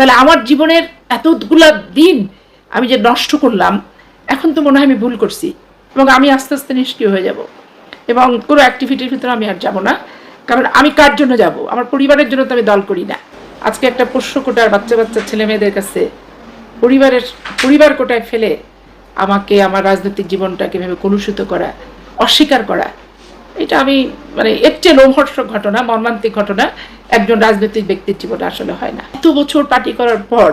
তাহলে আমার জীবনের এতগুলা দিন আমি যে নষ্ট করলাম, এখন তো মনে হয় আমি ভুল করছি এবং আমি আস্তে আস্তে নিষ্ক্রিয় হয়ে যাব। এবং কোনো অ্যাক্টিভিটির ভিতরে আমি আর যাব না। কারণ আমি কার জন্য যাব? আমার পরিবারের জন্য তো আমি দল করি না। আজকে একটা পোষ্য কোটার বাচ্চা বাচ্চা ছেলে মেয়েদের কাছে পরিবারের, পরিবার কোটায় ফেলে আমাকে, আমার রাজনৈতিক জীবনটাকে ভেবে কলুষিত করা, অস্বীকার করা এটা আমি মানে এর চেয়ে ঘটনা, মর্মান্তিক ঘটনা, একজন রাজনৈতিক ব্যক্তির জীবনে আসলে হয় না। এত বছর পার্টি করার পর,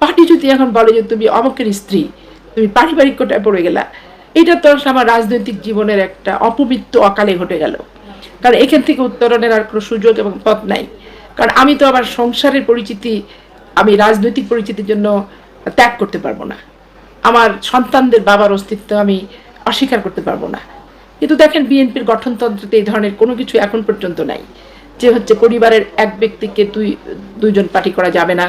পার্টি যদি এখন বলে যে তুমি অমকের স্ত্রী, তুমি পারিবারিক কোটায় পড়ে গেলা, এটা তো আমার রাজনৈতিক জীবনের একটা অপমৃত্যু অকালে ঘটে গেল। কারণ এখান থেকে উত্তরণের আর কোনো সুযোগ এবং পথ নাই। কারণ আমি তো আমার সংসারের পরিচিতি, আমি রাজনৈতিক পরিচিতির জন্য ত্যাগ করতে পারব না। আমার সন্তানদের বাবার অস্তিত্ব আমি অস্বীকার করতে পারব না। কিন্তু দেখেন বিএনপির গঠনতন্ত্রতে এই ধরনের কোনো কিছু এখন পর্যন্ত নাই। যে হচ্ছে পরিবারের এক ব্যক্তিকে দুই, দুইজন পার্টি করা যাবে না,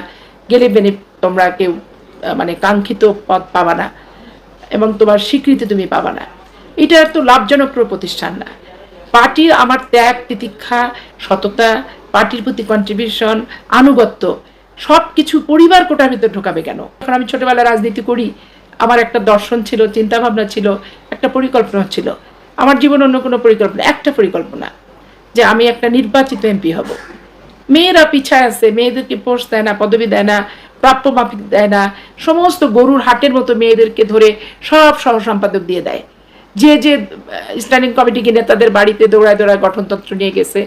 গেলে বেনে তোমরা কেউ মানে কাঙ্ক্ষিত পদ পাবা না এবং তোমার স্বীকৃতি তুমি পাবা না। এটা তো লাভজনক প্রতিষ্ঠান না। পার্টির আমার ত্যাগ, তিতিক্ষা, সততা, পার্টির প্রতি কন্ট্রিবিউশন আনুগত্য সব কিছু পরিবার কোটার ভিতরে ঢোকাবে কেন? এখন আমি ছোটবেলায় রাজনীতি করি, আমার একটা দর্শন ছিল, চিন্তাভাবনা ছিল, একটা পরিকল্পনা ছিল। আমার জীবন অন্য কোনো পরিকল্পনা, একটা পরিকল্পনা, যে আমি একটা নির্বাচিত এমপি হব। মেয়েরা পিছায় আছে, মেয়েদেরকে পোস্ট দেয় না, পদবি দেয় না, প্রাপ্য মাফিক দেয় না, সমস্ত গরুর হাটের মতো মেয়েদেরকে ধরে সব সহ সম্পাদক দিয়ে দেয়। যে যে স্ট্যান্ডিং কমিটি নেতাদের বাড়িতে দৌড়ায় দৌড়ায় গঠনতন্ত্র নিয়ে গেছে,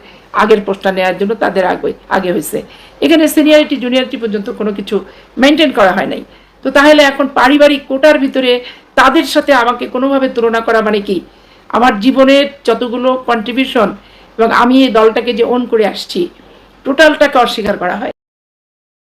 আগের পোস্টটা নেওয়ার জন্য তাদের আগে আগে হয়েছে। এখানে সিনিয়রিটি জুনিয়রিটি পর্যন্ত কোনো কিছু মেনটেন করা হয় নাই। তো তাহলে এখন পারিবারিক কোটার ভিতরে তাদের সাথে আমাকে কোনোভাবে তুলনা করা মানে কি? আমার জীবনের যতগুলো কন্ট্রিবিউশন এবং আমি এই দলটাকে যে অন করে আসছি টোটালটাকে অস্বীকার করা হয়।